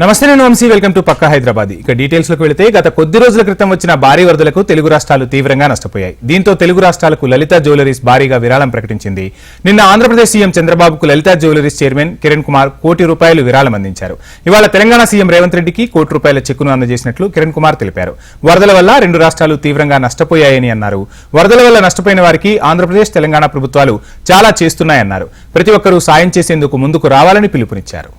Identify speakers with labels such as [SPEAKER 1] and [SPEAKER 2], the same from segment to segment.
[SPEAKER 1] నమస్తే నేను Vamsi. Welcome to Pakka Hyderabad. ఇక డీటెయిల్స్లోకి వెళితే గత కొద్ది రోజుల క్రితం వచ్చిన భారీ వరదలకు తెలుగు రాష్ట్రాలు తీవ్రంగా నష్టపోయాయి. దీంతో తెలుగు రాష్ట్రాలకు లలిత జ్యువెలరీస్ భారీగా విరాళం ప్రకటించింది. నిన్న ఆంధ్రప్రదేశ్ సీఎం చంద్రబాబుకు లలిత జ్యువెలరీస్ చైర్మన్ కిరణ్ కుమార్ కోటి రూపాయలు విరాళం అందించారు. ఇవాళ తెలంగాణ సీఎం రేవంత్ రెడ్డికి కోటి రూపాయల చెక్కును అందజేసినట్లు కిరణ్ కుమార్ తెలిపారు. వరదల వల్ల రెండు రాష్ట్రాలు తీవ్రంగా నష్టపోయాయని అన్నారు. వరదల వల్ల నష్టపోయిన వారికి ఆంధ్రప్రదేశ్ తెలంగాణ ప్రభుత్వాలు చాలా చేస్తున్నాయన్నారు. ప్రతి ఒక్కరూ సాయం చేసేందుకు ముందుకు రావాలని పిలుపునిచ్చారు.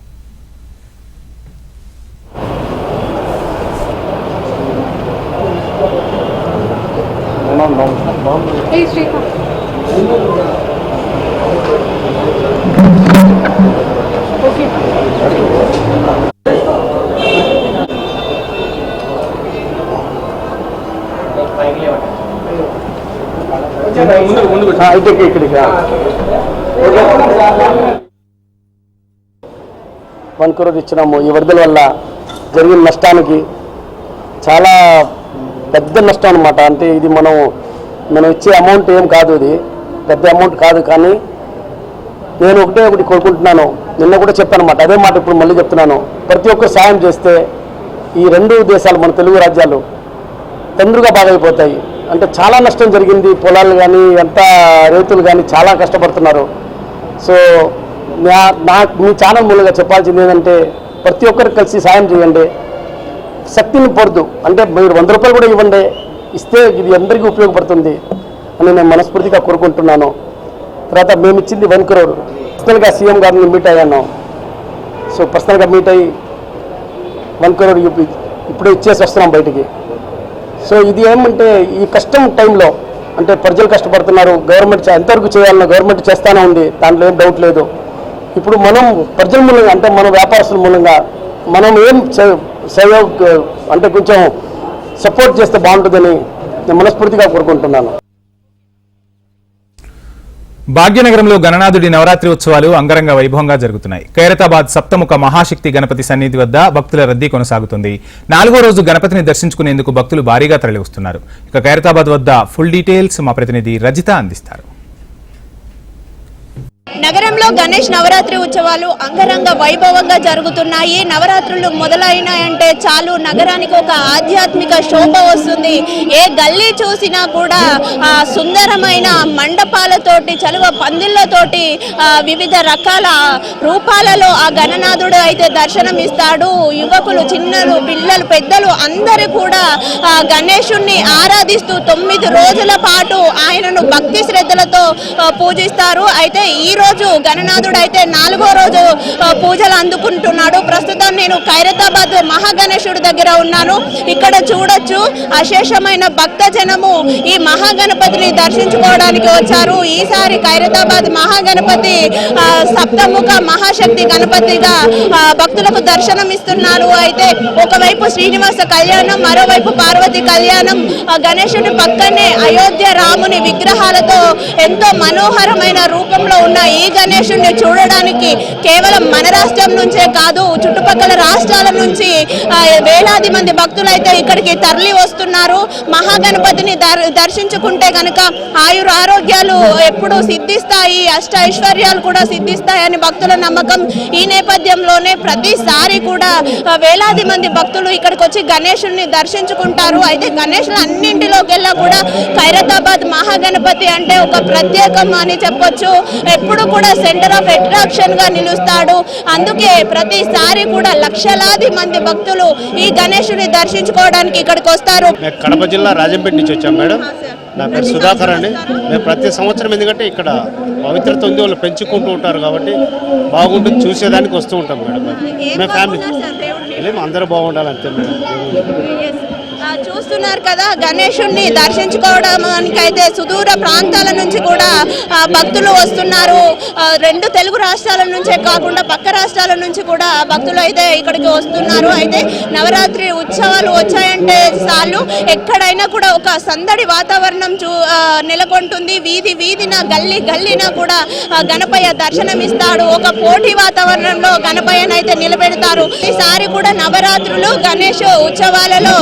[SPEAKER 2] ఇక్కడికి ఇక్కడికి వన్ క్రోర్ ఇచ్చినాము ఈ వరదల వల్ల జరిగిన నష్టానికి చాలా పెద్ద నష్టం అనమాట అంటే ఇది మనం మనం ఇచ్చే అమౌంట్ ఏం కాదు ఇది. పెద్ద అమౌంట్ కాదు కానీ నేను ఒకటే ఒకటి కోరుకుంటున్నాను. నిన్న కూడా చెప్పాను అనమాట అదే మాట ఇప్పుడు మళ్ళీ చెప్తున్నాను. ప్రతి ఒక్కరు సాయం చేస్తే ఈ రెండు దేశాలు మన తెలుగు రాజ్యాలు తొందరగా బాగైపోతాయి. అంటే చాలా నష్టం జరిగింది. పొలాలు కానీ ఎంత రైతులు కానీ చాలా కష్టపడుతున్నారు. సో నా మీ ఛానల్ మూలంగా చెప్పాల్సింది ఏంటంటే ప్రతి ఒక్కరికి కలిసి సాయం చేయండి. శక్తిని పొరదు అంటే మీరు వంద రూపాయలు కూడా ఇవ్వండి. ఇస్తే ఇది అందరికీ ఉపయోగపడుతుంది అని నేను మనస్ఫూర్తిగా కోరుకుంటున్నాను. తర్వాత మేము ఇచ్చింది వన్ క్రోర్. పర్సనల్గా సీఎం గారిని మీట్ అయ్యాను. సో పర్సనల్గా మీట్ అయ్యి వన్ క్రోర్ ఇప్పుడు ఇప్పుడే ఇచ్చేసి వస్తున్నాం బయటికి. సో ఇది ఏమంటే ఈ కష్టం టైంలో అంటే ప్రజలు కష్టపడుతున్నారు. గవర్నమెంట్ చే- ఎంతవరకు చేయాలన్నా గవర్నమెంట్ చేస్తానే ఉంది. దాంట్లో ఏం డౌట్ లేదు. ఇప్పుడు మనం ప్రజల మూలంగా అంటే మన వ్యాపారస్తుల మూలంగా మనం ఏం సేవ అంటే కొంచెం సపోర్ట్ చేస్తే బాగుంటుందని నేను మనస్ఫూర్తిగా కోరుకుంటున్నాను.
[SPEAKER 1] భాగ్యనగరంలో గణనాథుడి నవరాత్రి ఉత్సవాలు అంగరంగ వైభవంగా జరుగుతున్నాయి. ఖైరతాబాద్ సప్తముఖ మహాశక్తి గణపతి సన్నిధి వద్ద భక్తుల రద్దీ కొనసాగుతుంది. నాలుగో రోజు గణపతిని దర్శించుకునేందుకు భక్తులు భారీగా తరలివస్తున్నారు. ఇక ఖైరతాబాద్ వద్ద ఫుల్ డీటెయిల్స్ మా ప్రతినిధి రజిత అందిస్తారు.
[SPEAKER 3] నగరంలో గణేష్ నవరాత్రి ఉత్సవాలు అంగరంగ వైభవంగా జరుగుతున్నాయి. నవరాత్రులు మొదలైనాయంటే చాలు నగరానికి ఒక ఆధ్యాత్మిక శోభ వస్తుంది. ఏ గల్లీ చూసినా కూడా ఆ సుందరమైన మండపాలతోటి చలువ పందిళ్ళతోటి ఆ, వివిధ రకాల రూపాలలో ఆ గణనాథుడు అయితే దర్శనం ఇస్తాడు యువకులు చిన్నలు పిల్లలు పెద్దలు అందరూ కూడా ఆ ఆరాధిస్తూ తొమ్మిది రోజుల పాటు ఆయనను భక్తి శ్రద్ధలతో పూజిస్తారు. అయితే ఈ రోజు గణనాథుడు అయితే నాలుగో రోజు పూజలు అందుకుంటున్నాడు. ప్రస్తుతం నేను ఖైరతాబాద్ మహాగణేశుడి దగ్గర ఉన్నాను. ఇక్కడ చూడొచ్చు అశేషమైన భక్త జనము ఈ మహాగణపతిని దర్శించుకోవడానికి వచ్చారు. ఈసారి ఖైరతాబాద్ మహాగణపతి సప్తముఖ మహాశక్తి గణపతిగా భక్తులకు దర్శనం ఇస్తున్నారు. అయితే ఒకవైపు శ్రీనివాస కళ్యాణం మరోవైపు పార్వతి కళ్యాణం గణేశుని పక్కనే అయోధ్య రాముని విగ్రహాలతో ఎంతో మనోహరమైన రూపంలో ఉన్న ఈ గణేశుని చూడడానికి కేవలం మన రాష్ట్రం నుంచే కాదు చుట్టుపక్కల రాష్ట్రాల నుంచి వేలాది మంది భక్తులు అయితే ఇక్కడికి తరలి వస్తున్నారు. మహాగణపతిని దర్- దర్శించుకుంటే కనుక ఆయుర ఆరోగ్యాలు ఎప్పుడూ సిద్ధిస్తాయి అష్ట ఐశ్వర్యాలు కూడా సిద్ధిస్తాయని భక్తుల నమ్మకం. ఈ నేపథ్యంలోనే ప్రతిసారి కూడా వేలాది మంది భక్తులు ఇక్కడికి వచ్చి గణేశుని దర్శించుకుంటారు. అయితే గణేశులు అన్నింటిలోకెల్లా కూడా ఖైరతాబాద్ మహాగణపతి అంటే ఒక ప్రత్యేకం అని చెప్పొచ్చు. ఎప్పుడు కూడా సెంటర్ ఆఫ్ అట్రాక్షన్గా నిలుస్తాడు. అందుకే ప్రతిసారి కూడా లక్షలాది మంది భక్తులు ఈ గణేశుని దర్శించుకోవడానికి ఇక్కడికి వస్తారు.
[SPEAKER 4] కడప జిల్లా రాజంపేట నుంచి వచ్చాం మేడం. నా పేరు సుధాకర్ అండి. మేము ప్రతి సంవత్సరం ఎందుకంటే ఇక్కడ పవిత్రత ఉంది వాళ్ళు పెంచుకుంటూ ఉంటారు కాబట్టి బాగుంటుంది చూసేదానికి వస్తూ ఉంటాం మేడం. మేము. ఫ్యామిలీ అందరూ బాగుండాలి అంతే మేడం
[SPEAKER 3] చూస్తున్నారు కదా గణేశుణ్ణి దర్శించుకోవడానికైతే సుదూర ప్రాంతాల నుంచి కూడా భక్తులు వస్తున్నారు. రెండు తెలుగు రాష్ట్రాల నుంచే కాకుండా పక్క రాష్ట్రాల నుంచి కూడా భక్తులు అయితే ఇక్కడికి వస్తున్నారు. అయితే నవరాత్రి ఉత్సవాలు వచ్చాయంటే చాలు. ఎక్కడైనా కూడా ఒక సందడి వాతావరణం చూ నెలకొంటుంది. వీధి వీధిన గల్లీ గల్లీన కూడా గణపయ్య దర్శనం ఇస్తాడు ఒక పోటీ వాతావరణంలో గణపయ్యనైతే నిలబెడతారు. ఈసారి కూడా నవరాత్రులు గణేష్ ఉత్సవాలలో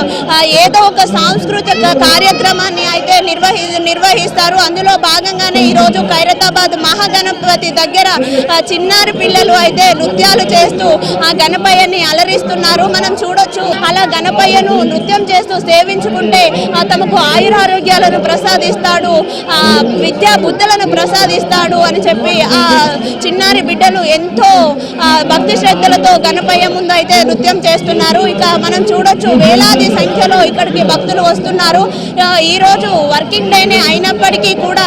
[SPEAKER 3] ఏదో ఒక సాంస్కృతిక కార్యక్రమాన్ని అయితే నిర్వహి నిర్వహిస్తారు. అందులో భాగంగానే ఈరోజు ఖైరతాబాద్ మహాగణపతి దగ్గర చిన్నారి పిల్లలు అయితే నృత్యాలు చేస్తూ ఆ గణపయ్యని అలరిస్తున్నారు. మనం చూడొచ్చు అలా గణపయ్యను నృత్యం చేస్తూ సేవించుకుంటే ఆ, తమకు ఆయురారోగ్యాలను ప్రసాదిస్తాడు ఆ విద్యా బుద్ధులను ప్రసాదిస్తాడు అని చెప్పి ఆ చిన్నారి బిడ్డలు ఎంతో భక్తి శ్రద్ధలతో గణపయ్య ముందు అయితే నృత్యం చేస్తున్నారు. ఇక మనం చూడొచ్చు వేలాది సంఖ్యలో ఇక్కడ దర్శనానికి భక్తులు వస్తున్నారు. ఈరోజు ఈ రోజు వర్కింగ్ డేనే అయినప్పటికీ కూడా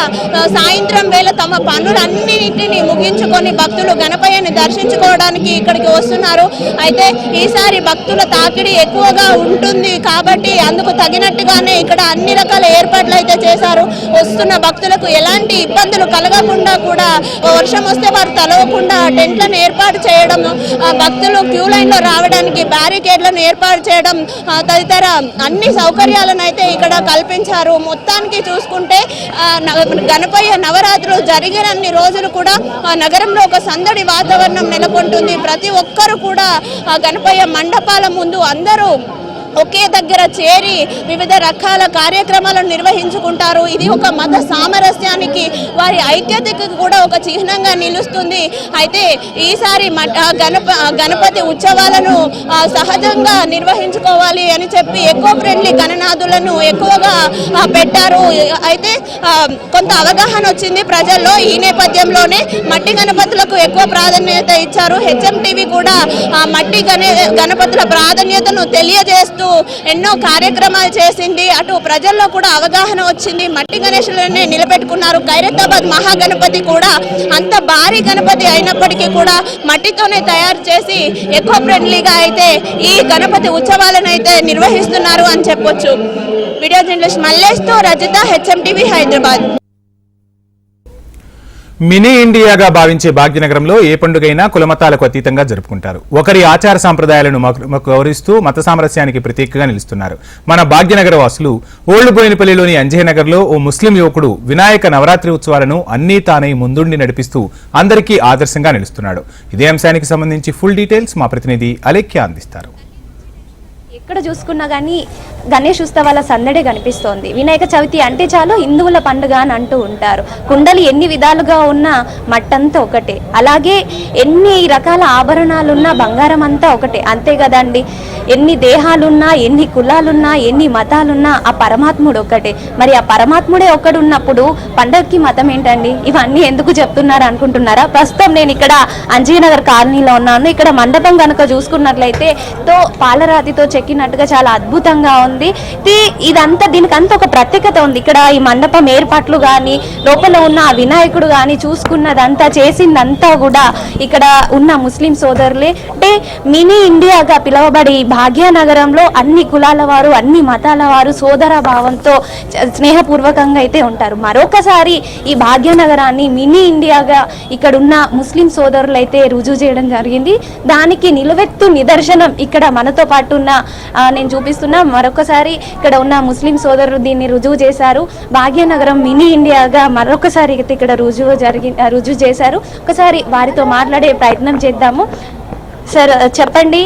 [SPEAKER 3] సాయంత్రం వేళ తమ పనులన్నింటినీ ముగించుకొని భక్తులు గణపయ్యని దర్శించుకోవడానికి ఇక్కడికి వస్తున్నారు. అయితే ఈసారి భక్తుల తాకిడి ఎక్కువగా ఉంటుంది కాబట్టి అందుకు తగినట్టుగానే ఇక్కడ అన్ని రకాల ఏర్పాట్లు అయితే చేశారు. వస్తున్న భక్తులకు ఎలాంటి ఇబ్బందులు కలగకుండా కూడా వర్షం వస్తే వారు తలవకుండా టెంట్లను ఏర్పాటు చేయడం ఆ, భక్తులు క్యూ లైన్లో రావడానికి బ్యారికేడ్లను ఏర్పాటు చేయడం తదితర అన్ని సౌకర్యాలను అయితే ఇక్కడ కల్పించారు. మొత్తానికి చూసుకుంటే గణపయ్య నవరాత్రులు జరిగినన్ని రోజులు కూడా ఆ నగరంలో ఒక సందడి వాతావరణం నెలకొంటుంది. ప్రతి ఒక్కరు కూడా ఆ గణపయ్య మండపాల ముందు అందరూ ఒకే దగ్గర చేరి వివిధ రకాల కార్యక్రమాలను నిర్వహించుకుంటారు. ఇది ఒక మత సామరస్యానికి వారి ఐక్యతకి కూడా ఒక చిహ్నంగా నిలుస్తుంది. అయితే ఈసారి గణప గణపతి ఉత్సవాలను సహజంగా నిర్వహించుకోవాలి అని చెప్పి ఎక్కువ ఫ్రెండ్లీ గణనాథులను ఎక్కువగా పెట్టారు. అయితే కొంత అవగాహన వచ్చింది ప్రజల్లో. ఈ నేపథ్యంలోనే మట్టి గణపతులకు ఎక్కువ ప్రాధాన్యత ఇచ్చారు. హెచ్ఎం టీవీ కూడా మట్టి గణ గణపతుల ప్రాధాన్యతను తెలియజేస్తూ ఎన్నో కార్యక్రమాలు చేసింది. అటు ప్రజల్లో కూడా అవగాహన వచ్చింది. మట్టి గణేశులనే నిలబెట్టుకున్నారు. ఖైరతాబాద్ మహాగణపతి కూడా అంత భారీ గణపతి అయినప్పటికీ కూడా మట్టితోనే తయారు చేసి ఎక్కువ ఫ్రెండ్లీగా అయితే ఈ గణపతి ఉత్సవాలను అయితే నిర్వహిస్తున్నారు అని చెప్పొచ్చు. వీడియో జర్నలిస్ట్ మల్లేష్తో Rajitha HM TV Hyderabad.
[SPEAKER 1] Mini ఇండియాగా భావించే భాగ్యనగరంలో ఏ పండుగైనా కులమతాలకు అతీతంగా జరుపుకుంటారు. ఒకరి ఆచార సాంప్రదాయాలను గౌరవిస్తూ మత సామరస్యానికి ప్రతీకగా నిలుస్తున్నారు. మన భాగ్యనగర వాసులు ఓల్డ్ బోయినపల్లిలోని అంజయనగర్లో ఓ ముస్లిం యువకుడు వినాయక నవరాత్రి ఉత్సవాలను అన్నీ తానై ముందుండి నడిపిస్తూ అందరికీ ఆదర్శంగా నిలుస్తున్నాడు. ఇదే అంశానికి సంబంధించి ఫుల్ డీటెయిల్స్ మా ప్రతినిధి అలేఖ్య అందిస్తారు.
[SPEAKER 5] ఎక్కడ చూసుకున్నా కానీ గణేష్ ఉత్సవాల సందడే కనిపిస్తోంది. వినాయక చవితి అంటే చాలు హిందువుల పండుగ అని అంటూ ఉంటారు. కుండలు ఎన్ని విధాలుగా ఉన్నా మట్టంతా ఒకటే. అలాగే ఎన్ని రకాల ఆభరణాలున్నా బంగారం అంతా ఒకటే. అంతే కదండి. ఎన్ని దేహాలున్నా ఎన్ని కులాలున్నా ఎన్ని మతాలున్నా ఆ పరమాత్ముడు ఒకటే మరి ఆ పరమాత్ముడే ఒకడున్నప్పుడు పండగకి మతం ఏంటండి? ఇవన్నీ ఎందుకు చెప్తున్నారు అనుకుంటున్నారా? ప్రస్తుతం నేను ఇక్కడ అంజయనగర్ కాలనీలో ఉన్నాను. ఇక్కడ మండపం కనుక చూసుకున్నట్లయితే తో పాలరాతితో చెక్కిన చెప్పినట్టుగా చాలా అద్భుతంగా ఉంది. ఇదంతా ఇదంతా దీనికంతా ఒక ప్రత్యేకత ఉంది. ఇక్కడ ఈ మండపం ఏర్పాట్లు కానీ లోపల ఉన్న ఆ వినాయకుడు కానీ చూసుకున్నదంతా చేసిందంతా కూడా ఇక్కడ ఉన్న ముస్లిం సోదరులే. అంటే మినీ ఇండియాగా పిలువబడి ఈ భాగ్యనగరంలో అన్ని కులాల వారు అన్ని మతాల వారు సోదర భావంతో స్నేహపూర్వకంగా అయితే ఉంటారు. మరొకసారి ఈ భాగ్యనగరాన్ని మినీ ఇండియాగా ఇక్కడ ఉన్న ముస్లిం సోదరులు అయితే రుజువు చేయడం జరిగింది. దానికి నిలువెత్తు నిదర్శనం ఇక్కడ మనతో పాటు ఉన్న నేను చూపిస్తున్నా. మరొకసారి ఇక్కడ ఉన్న ముస్లిం సోదరులు దీన్ని రుజువు చేశారు. భాగ్యనగరం మినీ ఇండియాగా మరొకసారి అయితే ఇక్కడ రుజువు జరిగి రుజువు చేశారు. ఒకసారి వారితో మాట్లాడే ప్రయత్నం చేద్దాము. సార్ చెప్పండి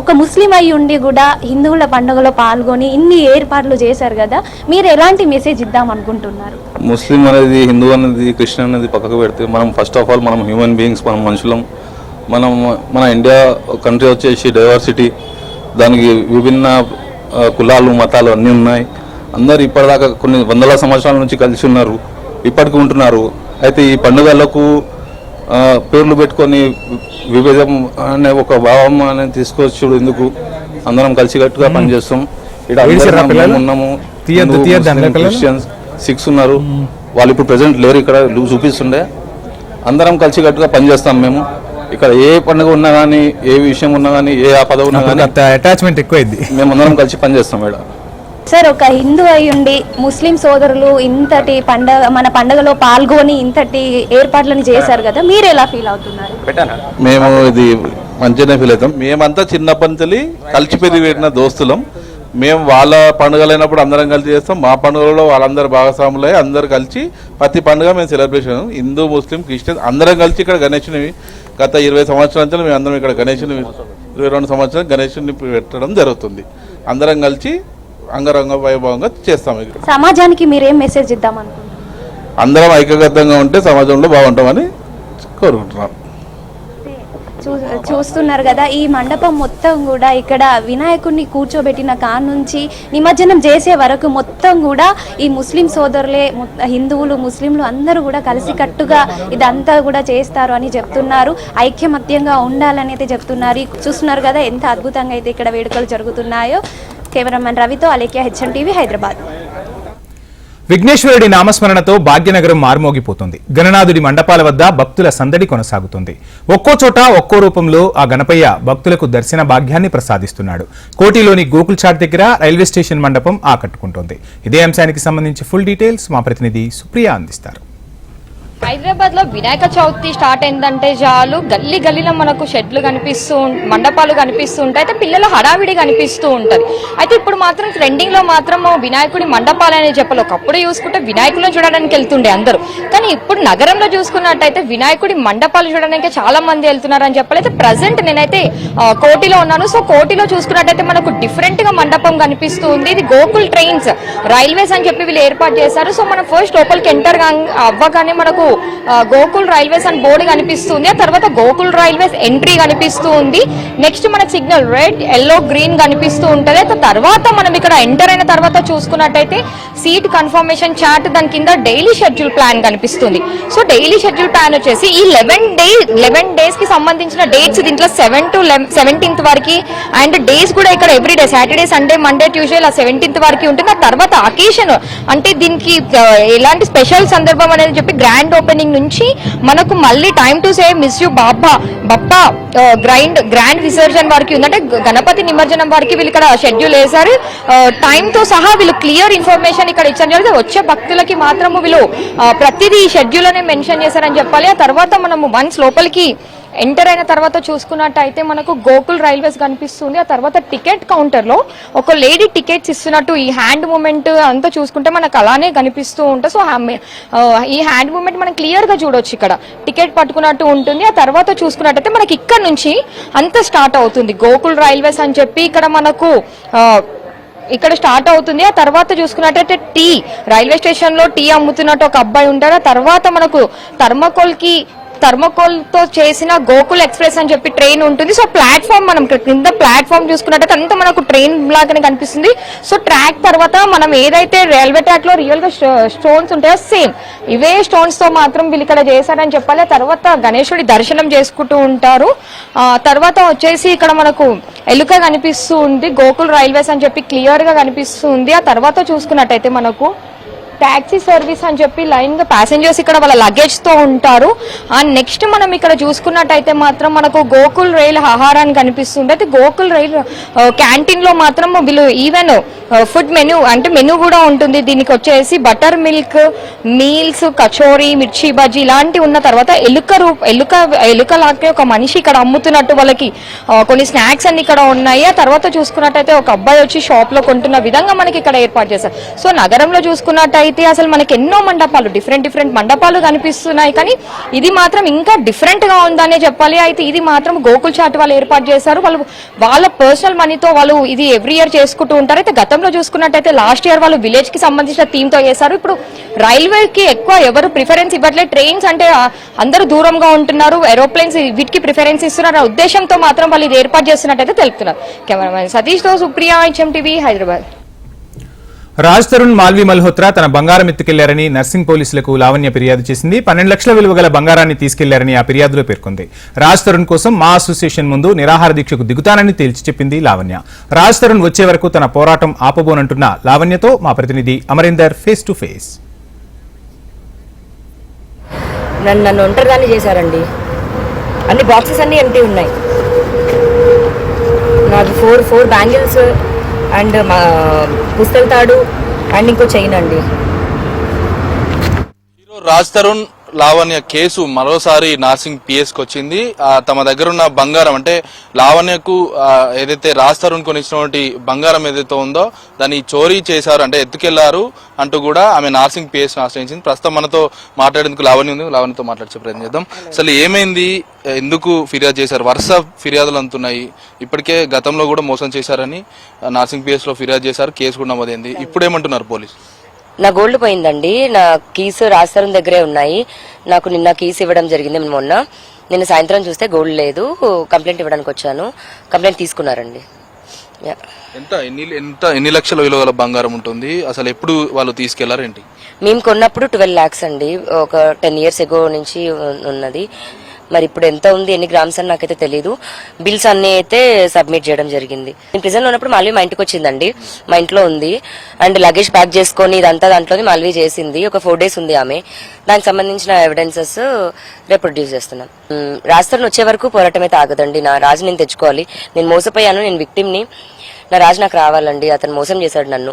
[SPEAKER 5] ఒక ముస్లిం అయి ఉండి కూడా హిందువుల పండుగలో పాల్గొని ఇన్ని ఏర్పాట్లు చేశారు కదా మీరు ఎలాంటి మెసేజ్ ఇద్దాం అనుకుంటున్నారు?
[SPEAKER 6] ముస్లిం అనేది హిందూ అనేది క్రిస్టియన్ అనేది పక్కకు పెడితే మనం ఫస్ట్ ఆఫ్ ఆల్ మనం హ్యూమన్ బీయింగ్స్ మనం మనుషులం. మనం మన ఇండియా కంట్రీ వచ్చేసి డైవర్సిటీ దానికి విభిన్న కులాలు మతాలు అన్నీ ఉన్నాయి. అందరు ఇప్పటిదాకా కొన్ని వందల సంవత్సరాల నుంచి కలిసి ఉన్నారు. ఇప్పటికీ ఉంటున్నారు. అయితే ఈ పండుగలకు పేర్లు పెట్టుకొని విభేదం అనే ఒక భావం అనేది తీసుకొచ్చు ఎందుకు అందరం కలిసికట్టుగా పనిచేస్తాం. ఇక్కడ? ఉన్నాము? క్రిస్టియన్స్ సిక్స్ ఉన్నారు. వాళ్ళు ఇప్పుడు ప్రెసెంట్ లేరు ఇక్కడ చూపిస్తుండే. అందరం కలిసికట్టుగా పనిచేస్తాం మేము. ఇక్కడ ఏ పండుగ ఉన్నా కానీ ఏ విషయం ఉన్నా కానీ ఏ ఆపద ఉన్నా కానీ
[SPEAKER 1] అటాచ్మెంట్ ఎక్కువైంది.
[SPEAKER 6] మేము అందరం కలిసి పనిచేస్తాం మేడం.
[SPEAKER 5] సార్ ఒక హిందూ అయి ఉండి ముస్లిం సోదరులు ఇంతటి పండగ మన పండగలో పాల్గొని ఇంతటి ఏర్పాట్లను చేశారు కదా మీరు ఎలా ఫీల్ అవుతున్నారు?
[SPEAKER 6] మేము ఇది మంచిగానే ఫీల్ అవుతాం. మేమంతా చిన్నప్పటి నుంచి కలిసి పెరిగిన దోస్తులం. మేము వాళ్ళ పండుగలైనప్పుడు అందరం కలిసి చేస్తాం. మా పండుగలలో వాళ్ళందరూ భాగస్వాములై అందరు కలిసి ప్రతి పండుగ మేము సెలబ్రేషన్ హిందూ ముస్లిం క్రిస్టియన్ అందరం కలిసి ఇక్కడ గణేషుని గత ఇరవై సంవత్సరాల మేము అందరం ఇక్కడ గణేషుని ఇరవై రెండు సంవత్సరాలు గణేషుని పెట్టడం జరుగుతుంది. అందరం కలిసి
[SPEAKER 7] అంగరంగ వైభవంగా చేస్తాం ఇక్కడ.
[SPEAKER 5] సమాజానికి మీరేం మెసేజ్ ఇద్దాం అనుకుంటున్నారు?
[SPEAKER 7] అందరం ఐక్యబద్ధంగా ఉంటే సమాజంలో బాగుంటామని కోరుకుంటున్నాం.
[SPEAKER 5] చూ చూస్తున్నారు కదా ఈ మండపం మొత్తం కూడా ఇక్కడ వినాయకుడిని కూర్చోబెట్టిన కాడ నుంచి నిమజ్జనం చేసే వరకు మొత్తం కూడా ఈ ముస్లిం సోదరులే హిందువులు ముస్లింలు అందరూ కూడా కలిసికట్టుగా ఇదంతా కూడా చేస్తారు అని చెప్తున్నారు. ఐక్యమత్యంగా ఉండాలని అయితే చెప్తున్నారు. చూస్తున్నారు కదా ఎంత అద్భుతంగా అయితే ఇక్కడ వేడుకలు జరుగుతున్నాయో. కెమెరామెన్ రవితో అలేఖ్య హెచ్ఎన్ టీవీ హైదరాబాద్.
[SPEAKER 1] విఘ్నేశ్వరుడి నామస్మరణతో భాగ్యనగరం మారుమోగిపోతుంది గణనాథుడి మండపాల వద్ద భక్తుల సందడి కొనసాగుతుంది. ఒక్కో చోట ఒక్కో రూపంలో ఆ గణపయ్య భక్తులకు దర్శన భాగ్యాన్ని ప్రసాదిస్తున్నాడు. కోటిలోని గోకుల్ చాట్ దగ్గర రైల్వే స్టేషన్ మండపం ఆకట్టుకుంటోంది. ఇదే అంశానికి సంబంధించి ఫుల్ డీటెయిల్స్ మా ప్రతినిధి సుప్రియ అందిస్తారు.
[SPEAKER 8] హైదరాబాద్లో వినాయక చవితి స్టార్ట్ అయిందంటే చాలు. గల్లీ గల్లీలో మనకు షెడ్లు కనిపిస్తూ మండపాలు కనిపిస్తూ ఉంటాయి. అయితే పిల్లల హడావిడి కనిపిస్తూ ఉంటుంది. అయితే ఇప్పుడు మాత్రం ట్రెండింగ్లో మాత్రం వినాయకుడి మండపాలు అనే చెప్పాలి. ఒకప్పుడు చూసుకుంటే వినాయకులను చూడడానికి వెళ్తుండే అందరూ. కానీ ఇప్పుడు నగరంలో చూసుకున్నట్టయితే వినాయకుడి మండపాలు చూడడానికి చాలా మంది వెళ్తున్నారు అని చెప్పాలి. అయితే ప్రజెంట్ నేనైతే కోటిలో ఉన్నాను. సో కోటిలో చూసుకున్నట్టయితే మనకు డిఫరెంట్గా మండపం కనిపిస్తూ ఉంది. ఇది గోకుల్ ట్రైన్స్ రైల్వేస్ అని చెప్పి వీళ్ళు ఏర్పాటు చేశారు. సో మనం ఫస్ట్ లోపలికి ఎంటర్ అవ్వగానే మనకు గోకుల్ రైల్వేస్ అని బోర్డు కనిపిస్తుంది. ఆ తర్వాత గోకుల్ రైల్వేస్ ఎంట్రీ కనిపిస్తూ ఉంది. నెక్స్ట్ మన సిగ్నల్ రెడ్ ఎల్లో గ్రీన్ కనిపిస్తూ ఉంటుంది. తర్వాత మనం ఇక్కడ ఎంటర్ అయిన తర్వాత చూసుకున్నట్టయితే సీట్ కన్ఫర్మేషన్ చార్ట్ దాని కింద డైలీ షెడ్యూల్ ప్లాన్ కనిపిస్తుంది. సో డైలీ షెడ్యూల్ ప్లాన్ వచ్చేసి ఈ లెవెన్ డే లెవెన్ డేస్కి సంబంధించిన డేట్స్ దీంట్లో సెవెన్ టు సెవెంటీన్త్ వరకు అండ్ డేస్ కూడా ఇక్కడ every day Saturday Sunday Monday Tuesday ఇలా సెవెంటీన్త్ వరకు ఉంటుంది. ఆ తర్వాత అకేషన్ అంటే దీనికి ఎలాంటి స్పెషల్ సందర్భం అనేది చెప్పి గ్రాండ్ ఓపెనింగ్ నుంచి మనకు మళ్ళీ time to save miss you Baba Bappa grind grand Visarjan వారికి ఉందంటే గణపతి నిమజ్జనం వారికి వీళ్ళు ఇక్కడ షెడ్యూల్ వేశారు. టైం తో సహా వీళ్ళు క్లియర్ ఇన్ఫర్మేషన్ ఇక్కడ ఇచ్చారు. జరిగితే వచ్చే భక్తులకి మాత్రము వీళ్ళు ప్రతిదీ షెడ్యూల్ అనే మెన్షన్ చేశారని చెప్పాలి. ఆ తర్వాత మనము వన్స్ లోపలికి ఎంటర్ అయిన తర్వాత చూసుకున్నట్టయితే మనకు గోకుల్ రైల్వేస్ కనిపిస్తుంది. ఆ తర్వాత టికెట్ కౌంటర్లో ఒక లేడీ టికెట్స్ ఇస్తున్నట్టు ఈ హ్యాండ్ మూమెంట్ అంతా చూసుకుంటే మనకు అలానే కనిపిస్తూ ఉంటుంది సో ఈ హ్యాండ్ మూమెంట్ మనం క్లియర్గా చూడొచ్చు ఇక్కడ. టికెట్ పట్టుకున్నట్టు ఉంటుంది. ఆ తర్వాత చూసుకున్నట్టయితే మనకి ఇక్కడ నుంచి అంత స్టార్ట్ అవుతుంది గోకుల్ రైల్వేస్ అని చెప్పి ఇక్కడ మనకు ఇక్కడ స్టార్ట్ అవుతుంది. ఆ తర్వాత చూసుకున్నట్టయితే టీ రైల్వే స్టేషన్లో టీ అమ్ముతున్నట్టు ఒక అబ్బాయి ఉంటాడు. ఆ తర్వాత మనకు థర్మకోల్కి థర్మోకోల్తో చేసిన గోకుల్ ఎక్స్ప్రెస్ అని చెప్పి ట్రైన్ ఉంటుంది. సో ప్లాట్ఫామ్ మనం కింద ప్లాట్ఫామ్ చూసుకున్నట్టయితే అంత మనకు ట్రైన్ లాగానే కనిపిస్తుంది. సో ట్రాక్ తర్వాత మనం ఏదైతే రైల్వే ట్రాక్లో రియల్గా స్టోన్స్ ఉంటాయో సేమ్. ఇవే స్టోన్స్తో మాత్రం వీళ్ళు ఇక్కడ చేశారని చెప్పాలి. తర్వాత గణేశుడి దర్శనం చేసుకుంటూ ఉంటారు. ఆ తర్వాత వచ్చేసి ఇక్కడ మనకు ఎలుక కనిపిస్తూ ఉంది గోకుల్ రైల్వేస్ అని చెప్పి క్లియర్గా కనిపిస్తుంది. ఆ తర్వాత చూసుకున్నట్టయితే మనకు ట్యాక్సీ సర్వీస్ అని చెప్పి లైన్గా ప్యాసింజర్స్ ఇక్కడ వాళ్ళ లగేజ్తో ఉంటారు. అండ్ నెక్స్ట్ మనం ఇక్కడ చూసుకున్నట్టయితే మాత్రం మనకు గోకుల్ రైల్ ఆహారాన్ని కనిపిస్తుంది. అయితే గోకుల్ రైల్ క్యాంటీన్లో మాత్రం వీళ్ళు ఈవెన్ ఫుడ్ మెనూ అంటే మెనూ కూడా ఉంటుంది. దీనికి వచ్చేసి బటర్ మిల్క్ మీల్స్ కచోరీ మిర్చి బజ్జీ ఇలాంటివి ఉన్న తర్వాత ఎలుక రూప ఎలుక ఎలుక లాగే ఒక మనిషి ఇక్కడ అమ్ముతున్నట్టు వాళ్ళకి కొన్ని స్నాక్స్ అన్ని ఇక్కడ ఉన్నాయి. ఆ తర్వాత చూసుకున్నట్టయితే ఒక అబ్బాయి వచ్చి షాప్లో కొంటున్న విధంగా మనకి ఇక్కడ ఏర్పాటు చేశారు. సో నగరంలో చూసుకున్నట్టయితే అసలు మనకి ఎన్నో మండపాలు డిఫరెంట్ డిఫరెంట్ మండపాలు కనిపిస్తున్నాయి. కానీ ఇది మాత్రం ఇంకా డిఫరెంట్గా ఉందనే చెప్పాలి. అయితే ఇది మాత్రం గోకుల్ చాట్ వాళ్ళు ఏర్పాటు చేశారు. వాళ్ళు వాళ్ళ పర్సనల్ మనీతో వాళ్ళు ఇది ఎవ్రీ ఇయర్ చేసుకుంటూ ఉంటారు. అయితే గతంలో చూసుకున్నట్టయితే లాస్ట్ ఇయర్ వాళ్ళు విలేజ్కి సంబంధించిన థీమ్తో చేశారు. ఇప్పుడు రైల్వేకి ఎక్కువ ఎవరు ప్రిఫరెన్స్ ఇవ్వట్లేదు. ట్రైన్స్ అంటే అందరూ దూరంగా ఉంటున్నారు. ఏరోప్లేన్స్ వీటికి ప్రిఫరెన్స్ ఇస్తున్నారు. ఉద్దేశంతో మాత్రం వాళ్ళు ఇది ఏర్పాటు చేస్తున్నట్టయితే తెలుపుతున్నారు. కెమెరామెన్ సతీష్తో సుప్రియా హెచ్ఎం టీవీ హైదరాబాద్.
[SPEAKER 1] రాజ్ తరుణ్ మాల్వి మల్హోత్రా తన బంగారం ఎత్తుకెళ్ళారని నర్సింగ్ పోలీసులకు లావణ్య ఫిర్యాదు చేసింది. పన్నెండు లక్షల విలువ గల బంగారాన్ని తీసుకెళ్ళారని ఆ ఫిర్యాదులో పేర్కొంది. రాజ్ తరుణ్ కోసం మా అసోసియేషన్ ముందు నిరాహార దీక్షకు దిగుతానని తేల్చి చెప్పింది లావణ్య. రాజ్ తరుణ్ వచ్చే వరకు తన పోరాటం ఆపబోనంటున్న లావణ్యతో మా ప్రతినిధి అమరీందర్ ఫేస్ టు ఫేస్.
[SPEAKER 9] నన్ను నన్ను ఒంటరిదాన్ని చేశారండి. అన్ని బాక్సెస్ అన్నీ ఎంటీ ఉన్నాయి. నాకు ఫోర్ ఫోర్ బ్యాంగిల్స్ అండ్ మా పుస్తల తాడు అండ్ ఇంకో చైన్ అండి.
[SPEAKER 10] హీరో రాజ్ తరుణ్
[SPEAKER 6] లావణ్య కేసు మరోసారి నార్సింగ్ పిఎస్కి వచ్చింది. తమ దగ్గర ఉన్న బంగారం అంటే లావణ్యకు ఏదైతే రాస్తారు కొనిచ్చినటువంటి బంగారం ఏదైతే ఉందో దాన్ని చోరీ చేశారు అంటే ఎత్తుకెళ్ళారు అంటూ కూడా ఆమె నార్సింగ్ పిఎస్ ఆశ్రయించింది. ప్రస్తుతం మనతో మాట్లాడేందుకు లావణ్య ఉంది. లావణ్యతో మాట్లాడే ప్రయత్నం చేద్దాం. అసలు ఏమైంది? ఎందుకు ఫిర్యాదు చేశారు? వరుస ఫిర్యాదులు అందుతున్నాయి ఇప్పటికే గతంలో కూడా మోసం చేశారని నార్సింగ్ పిఎస్లో ఫిర్యాదు చేశారు. కేసు కూడా నమోదైంది. ఇప్పుడు ఏమంటున్నారు పోలీసు
[SPEAKER 9] నా గోల్డ్ పోయిందండి. నా కీస్ రాస్తారం దగ్గరే ఉన్నాయి. నాకు నిన్న కీస్ ఇవ్వడం జరిగింది మొన్న. నిన్న సాయంత్రం చూస్తే గోల్డ్ లేదు. కంప్లైంట్ ఇవ్వడానికి వచ్చాను. కంప్లైంట్ తీసుకున్నారండి.
[SPEAKER 6] ఎంత? ఎన్ని ఎంత? ఎన్ని లక్షల విలువ గల బంగారం ఉంటుంది? అసలు ఎప్పుడు వాళ్ళు తీసుకెళ్ళారు ఏంటి
[SPEAKER 9] మేము కొన్నప్పుడు ట్వెల్వ్ ల్యాక్స్ అండి. ఒక టెన్ ఇయర్స్ ఎగో నుంచి ఉన్నది. మరి ఇప్పుడు ఎంత ఉంది ఎన్ని గ్రామ్స్ అని నాకైతే తెలియదు బిల్స్ అన్ని అయితే సబ్మిట్ చేయడం జరిగింది. నేను ప్రిజెంట్ ఉన్నప్పుడు మాల్వి మా ఇంటికి వచ్చిందండి. మా ఇంట్లో ఉంది. అండ్ లగేజ్ ప్యాక్ చేసుకొని ఇదంతా దాంట్లోనే మాల్వి చేసింది. ఒక ఫోర్ డేస్ ఉంది ఆమె. దానికి సంబంధించిన ఎవిడెన్సెస్ రేపు ప్రొడ్యూస్ చేస్తున్నాను రాజస్థాన్ వచ్చే వరకు పోరాటం అయితే ఆగదండి. నా రాజు నేను తెచ్చుకోవాలి. నేను మోసపోయాను. నేను విక్టిమ్ని నా రాజు నాకు రావాలండి. అతను మోసం చేశాడు నన్ను.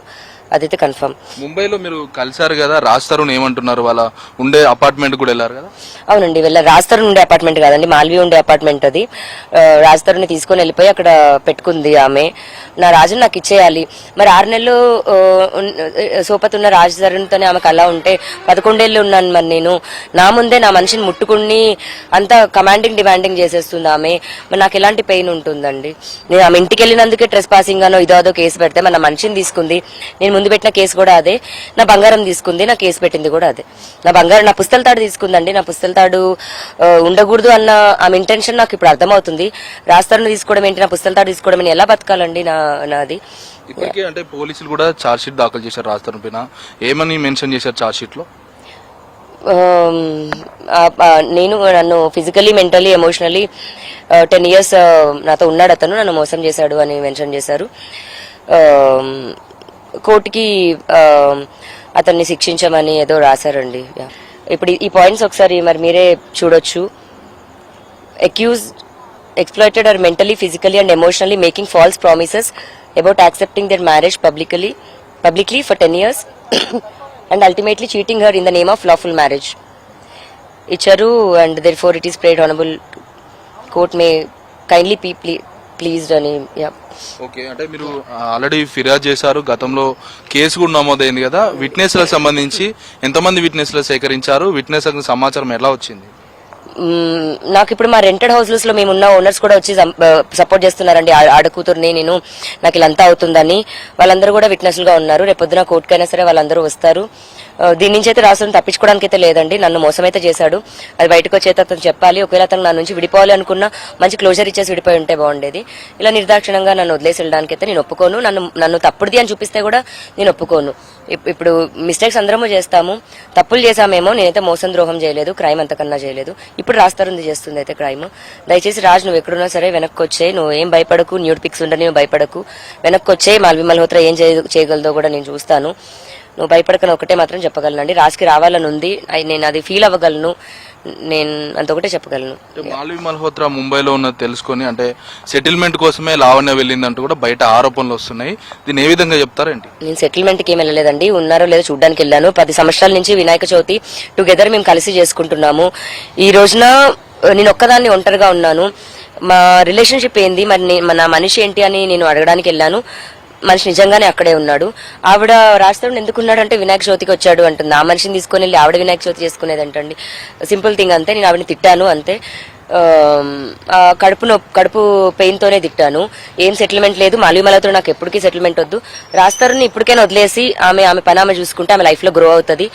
[SPEAKER 9] అదైతే కన్ఫర్మ్.
[SPEAKER 6] ముంబైలో మీరు కలిశారు కదా రాజ్ తరుణ్ ఏమంటున్నారు? వాళ్ళ ఉండే అపార్ట్మెంట్ కూడా వెళ్ళారు కదా?
[SPEAKER 9] అవునండి వెళ్ళ రాజతరుణ్ ఉండే అపార్ట్మెంట్ కాదండి మాల్వి ఉండే అపార్ట్మెంట్ అది. ఆ, రాజతరుణ్ని తీసుకొని వెళ్ళిపోయి అక్కడ పెట్టుకుంది ఆమె. నా రాజుని నాకు ఇచ్చేయాలి. మరి ఆరు నెలలు సోపత్ ఉన్న రాజతరుణ్తోనే ఆమెకు అలా ఉంటే పదకొండేళ్ళు ఉన్నాను మరి నేను. నా ముందే నా మనిషిని ముట్టుకుని అంతా కమాండింగ్ డిమాండింగ్ చేసేస్తుంది ఆమె. మరి నాకు ఎలాంటి పెయిన్ ఉంటుందండి? నేను ఆమె ఇంటికి వెళ్ళినందుకే ట్రెస్ పాసింగ్ అనో ఇదో అదో కేసు పెడితే మన మనిషిని తీసుకుంది. నేను ముందు పెట్టిన కేసు కూడా అదే. నా బంగారం తీసుకుంది నా కేసు పెట్టింది కూడా అదే. నా బంగారం నా పుస్తల తాడు తీసుకుందండి. నా పుస్తల తాడు ఉండకూడదు అన్న ఆమె ఇంటెన్షన్ నాకు ఇప్పుడు అర్థమవుతుంది. రాస్తారుని తీసుకోవడం ఏంటి? నా పుస్తల తాడు తీసుకోవడం ఎలా బతకాలండి నా నాది?
[SPEAKER 6] ఇప్పటికే అంటే పోలీసులు కూడా ఛార్జ్ షీట్ దాఖలు చేశారు రాజ్ తరుణ్ పైన. ఏమని మెన్షన్ చేశారు ఛార్జ్
[SPEAKER 9] షీట్లో? నేను నన్ను physically mentally emotionally ten years నాతో ఉన్నాడు అతను. నన్ను మోసం చేశాడు అని మెన్షన్ చేశారు. కోర్టుకి అతన్ని శిక్షించమని ఏదో రాశారండి. ఇప్పుడు ఈ పాయింట్స్ ఒకసారి మరి మీరే చూడొచ్చు. Accused exploited or mentally physically and emotionally making false promises about accepting their marriage publicly publicly for ten years and ultimately cheating her in the name of lawful marriage ఇచ్చారు and therefore it is prayed honourable court may kindly be pleased అని yeah
[SPEAKER 6] okay అంటే మీరు already ఫిర్యాదు చేశారు గతంలో case కూడా నమోదైంది కదా విట్నెస్లకు సంబంధించి ఎంతమంది విట్నెస్లు సేకరించారు విట్నెస్ సమాచారం ఎలా వచ్చింది?
[SPEAKER 9] నాకు ఇప్పుడు మా రెంటెడ్ హౌసెస్లో మేము ఉన్న ఓనర్స్ కూడా వచ్చి సపోర్ట్ చేస్తున్నారండి. ఆ- ఆడ కూతుర్ని నేను నాకు ఇలా అంతా అవుతుందని. వాళ్ళందరూ కూడా విట్నెస్గా ఉన్నారు. రేపొద్దున కోర్టుకైనా సరే వాళ్ళందరూ వస్తారు. దీని నుంచి అయితే రాష్ట్రం తప్పించుకోవడానికి అయితే లేదండి. నన్ను మోసం అయితే చేశాడు. అది బయటకు వచ్చేది అతను చెప్పాలి. ఒకవేళ అతను నా నుంచి విడిపోవాలి అనుకున్నా మంచి క్లోజర్ ఇచ్చేసి విడిపోయి ఉంటే బాగుండేది. ఇలా నిర్దాక్షిణంగా నన్ను వదిలేసి వెళ్ళడానికి అయితే నేను ఒప్పుకోను. నన్ను నన్ను తప్పుడుది అని చూపిస్తే కూడా నేను ఒప్పుకోను. ఇప్- ఇప్పుడు మిస్టేక్స్ అందరము చేస్తాము. తప్పులు చేశామేమో నేనైతే మోసం ద్రోహం చేయలేదు. క్రైమ్ అంతకన్నా చేయలేదు. ఇప్పుడు రాస్తారుంది చేస్తుంది అయితే క్రైమ్ దయచేసి రాజ్ నువ్వు ఎక్కడున్నా సరే వెనక్కి వచ్చే నువ్వు ఏం భయపడకు న్యూడ్ పిక్స్ ఉండని నువ్వు భయపడకు. వెనక్కి వచ్చే మాల్వి మల్హోత్రా ఏం చేయగలదో కూడా నేను చూస్తాను. నువ్వు భయపడకని ఒకటే మాత్రం చెప్పగలను అండి. రాజ్కి రావాలని ఉంది. నేను అది ఫీల్ అవ్వగలను. నేను అంత ఒకటే చెప్పగలను
[SPEAKER 6] మాల్వి మల్హోత్రా ముంబైలో ఉన్నది తెలుసుకొని అంటే సెటిల్మెంట్ కోసమే లావణ్య వెళ్ళిందంటూ కూడా బయట ఆరోపణలు వస్తున్నాయి. దీన్ని ఏ విధంగా చెప్తారేంటి
[SPEAKER 9] నేను సెటిల్మెంట్కి ఏం వెళ్ళలేదండి. ఉన్నారో లేదో చూడడానికి వెళ్ళాను. పది సంవత్సరాల నుంచి వినాయక చవితి టుగెదర్ మేము కలిసి చేసుకుంటున్నాము. ఈ రోజున నేను ఒక్కదాన్ని ఒంటరిగా ఉన్నాను. మా రిలేషన్షిప్ ఏంది? మరి నే- మన మనిషి ఏంటి అని నేను అడగడానికి వెళ్ళాను. మనిషి నిజంగానే అక్కడే ఉన్నాడు. ఆవిడ రాష్ట్రం ఎందుకున్నాడు అంటే వినాయక చవితికి వచ్చాడు అంటుంది. ఆ మనిషిని తీసుకొని వెళ్ళి ఆవిడ వినాయక చవితి చేసుకునేది అంటండి సింపుల్ థింగ్ అంతే నేను ఆవిడని తిట్టాను అంతే. కడుపు నొప్పి కడుపు పెయిన్తోనే తిట్టాను. ఏం సెటిల్మెంట్ లేదు. మాలిమలతో నాకు ఎప్పటికీ సెటిల్మెంట్ వద్దు. రాస్తారని ఇప్పటికైనా వదిలేసి ఆమె ఆమె పని ఆమె చూసుకుంటే ఆమె లైఫ్లో గ్రో అవుతుంది.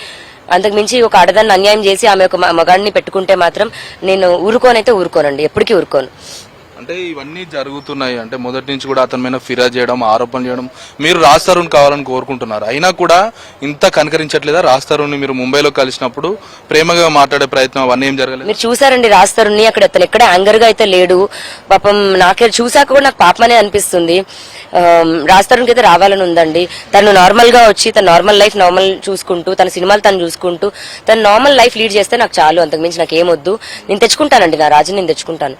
[SPEAKER 9] అంతకు మించి ఒక ఆడదాన్ని అన్యాయం చేసి ఆమె ఒక మగాడిని పెట్టుకుంటే మాత్రం నేను ఊరుకోనైతే ఊరుకోనండి. ఎప్పటికీ ఊరుకోను.
[SPEAKER 6] అంటే ఇవన్నీ జరుగుతున్నాయి. అంటే మొదటి నుంచి కూడా అతని మీద ఫిర్యాదు చేయడం ఆరోపణలు చేయడం మీరు రాజ్ తరుణ్ కావాలని కోరుకుంటున్నారు. అయినా కూడా ఇంత కనకరించట్లేదా రాజ్ తరుణ్ మీరు ముంబైలో కలిసినప్పుడు? ప్రేమగా మాట్లాడే ప్రయత్నం అవన్నీ ఏం జరగలేదు?
[SPEAKER 9] మీరు చూసారండి రాస్తారుని అక్కడ అతను ఎక్కడ యాంగర్గా అయితే లేడు. పాపం నాకే చూసాక కూడా నాకు పాపమనే అనిపిస్తుంది. రాస్తారునికి అయితే రావాలని ఉందండి. తను నార్మల్గా వచ్చి తన నార్మల్ లైఫ్ నార్మల్ చూసుకుంటూ తన సినిమాలు తను చూసుకుంటూ తన నార్మల్ లైఫ్ లీడ్ చేస్తే నాకు చాలు. అంతకు మించి నాకు ఏమొద్దు నేను తెచ్చుకుంటానండి నా రాజు నేను తెచ్చుకుంటాను.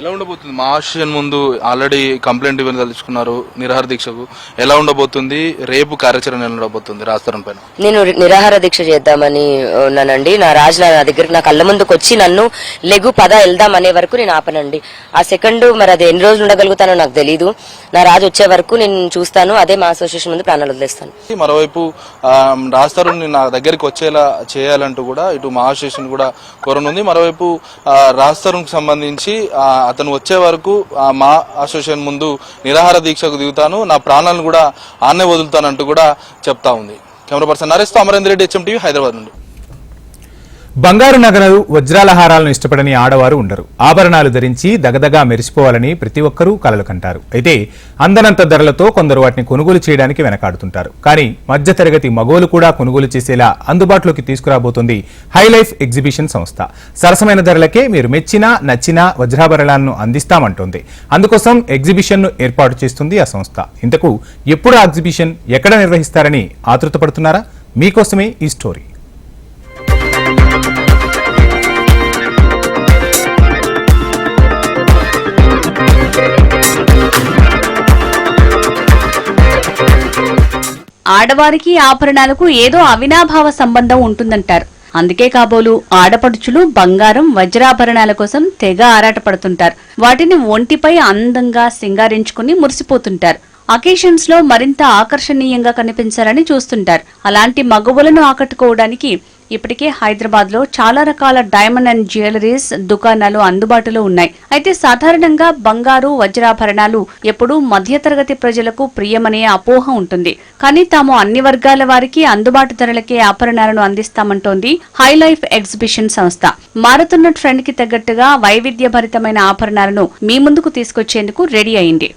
[SPEAKER 7] ఎలా ఉండబోతుంది? మా ఆశయం ముందు ఆల్రెడీ కంప్లైంట్ ఇవ్వని తలుచుకున్నారు నిరాహార దీక్షకు. ఎలా ఉండబోతుంది? రేపు కార్యాచరణ ఎలా ఉండబోతుంది రాస్తారం పైన.
[SPEAKER 9] నేను నిరాహార దీక్ష చేద్దామని ఉన్నానండి. నా రాజు నా దగ్గర నా కళ్ళ ముందుకు వచ్చి నన్ను లెగు పద వెళ్దాం అనే వరకు నేను ఆపనండి. ఆ సెకండ్ మరి అది ఎన్ని రోజులు ఉండగలుగుతానో నాకు తెలియదు నా రాజు వచ్చే వరకు నేను చూస్తాను. అదే మా అసోసియేషన్ ముందు ప్రాణాలు వదిలేస్తాను.
[SPEAKER 7] మరోవైపు ఆ, రాస్తారుని నా దగ్గరికి వచ్చేలా చేయాలంటూ కూడా ఇటు మా అసోసియేషన్ కూడా కోరనుంది. మరోవైపు ఆ, రాస్తారుకు సంబంధించి అతను వచ్చే వరకు ఆ, మా అసోసియేషన్ ముందు నిరాహార దీక్షకు దిగుతాను నా ప్రాణాలను కూడా ఆన్నే వదులుతానంటూ కూడా చెప్తా ఉంది. కెమెరా పర్సన్ నరేష్తో అమరేంద్ర రెడ్డి హెచ్ఎం టీవీ హైదరాబాద్ నుండి.
[SPEAKER 1] బంగారు నగలు వజ్రాల హారాలను ఇష్టపడని ఆడవారు ఉండరు. ఆభరణాలు ధరించి దగదగా మెరిసిపోవాలని ప్రతి ఒక్కరూ కలలు కంటారు. అయితే అందనంత ధరలతో కొందరు వాటిని కొనుగోలు చేయడానికి వెనకాడుతుంటారు. కానీ మధ్యతరగతి మగోలు కూడా కొనుగోలు చేసేలా అందుబాటులోకి తీసుకురాబోతుంది హైలైఫ్ ఎగ్జిబిషన్ సంస్థ. సరసమైన ధరలకే మీరు మెచ్చిన నచ్చిన వజ్రాభరణాలను అందిస్తామంటోంది. అందుకోసం ఎగ్జిబిషన్ను ఏర్పాటు చేస్తుంది ఆ సంస్థ. ఇంతకు ఎప్పుడు ఆ ఎగ్జిబిషన్ ఎక్కడ నిర్వహిస్తారని ఆతృతపడుతున్నారా? మీకోసమే ఈ స్టోరీ.
[SPEAKER 10] ఆడవారికి ఆభరణాలకు ఏదో అవినాభావ సంబంధం ఉంటుందంటారు. అందుకే కాబోలు ఆడపడుచులు బంగారం వజ్రాభరణాల కోసం తెగ ఆరాటపడుతుంటారు. వాటిని ఒంటిపై అందంగా సింగారించుకుని మురిసిపోతుంటారు. అకేషన్స్లో మరింత ఆకర్షణీయంగా కనిపించాలని చూస్తుంటారు. అలాంటి మగవులను ఆకట్టుకోవడానికి ఇప్పటికే హైదరాబాద్లో చాలా రకాల డైమండ్ అండ్ జ్యువెలరీస్ దుకాణాలు అందుబాటులో ఉన్నాయి. అయితే సాధారణంగా బంగారు వజ్రాభరణాలు ఎప్పుడూ మధ్యతరగతి ప్రజలకు ప్రియమనే అపోహ ఉంటుంది. కానీ తాము అన్ని వర్గాల వారికి అందుబాటు ధరలకే ఆభరణాలను అందిస్తామంటోంది హైలైఫ్ ఎగ్జిబిషన్ సంస్థ. మారుతున్న ట్రెండ్కి తగ్గట్టుగా వైవిధ్యభరితమైన ఆభరణాలను మీ ముందుకు తీసుకొచ్చేందుకు రెడీ అయింది.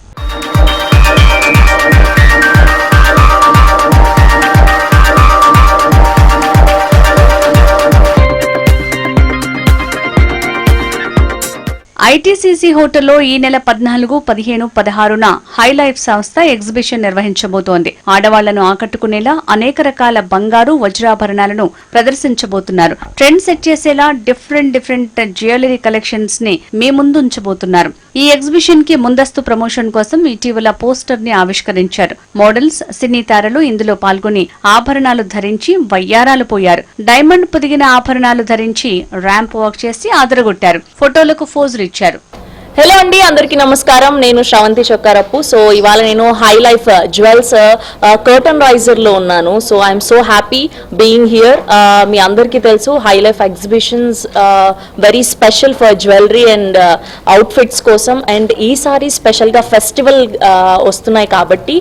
[SPEAKER 10] ఐటీసీసీ హోటల్లో ఈ నెల పద్నాలుగు పదిహేను పదహారున హైలైఫ్ సంస్థ ఎగ్జిబిషన్ నిర్వహించబోతోంది. ఆడవాళ్ళను ఆకట్టుకునేలా అనేక రకాల బంగారు వజ్రాభరణాలను ప్రదర్శించబోతున్నారు. ట్రెండ్ సెట్ చేసేలా డిఫరెంట్ డిఫరెంట్ జ్యువెలరీ కలెక్షన్స్ని మీ ముందు ఉంచబోతున్నారు ఈ ఎగ్జిబిషన్కి ముందస్తు ప్రమోషన్ కోసం ఇటీవల పోస్టర్ని ఆవిష్కరించారు. మోడల్స్ సినీ తారలు ఇందులో పాల్గొని ఆభరణాలు ధరించి వయ్యారాలు పోయారు. డైమండ్ పొదిగిన ఆభరణాలు ధరించి ర్యాంప్ వాక్ చేసి ఆదరగొట్టారు. ఫోటోలకు ఫోజులు ఇచ్చారు
[SPEAKER 11] హలో అండి అందరికీ నమస్కారం. నేను శ్రవంతి చొక్కారప్పు. సో ఇవాళ నేను హై లైఫ్ జ్యువెల్స్ కర్టన్ రైజర్లో ఉన్నాను. So I'm so happy being here మీ అందరికీ తెలుసు high life exhibitions very special for jewellery and outfits కోసం. అండ్ ఈసారి స్పెషల్గా ఫెస్టివల్ వస్తున్నాయి కాబట్టి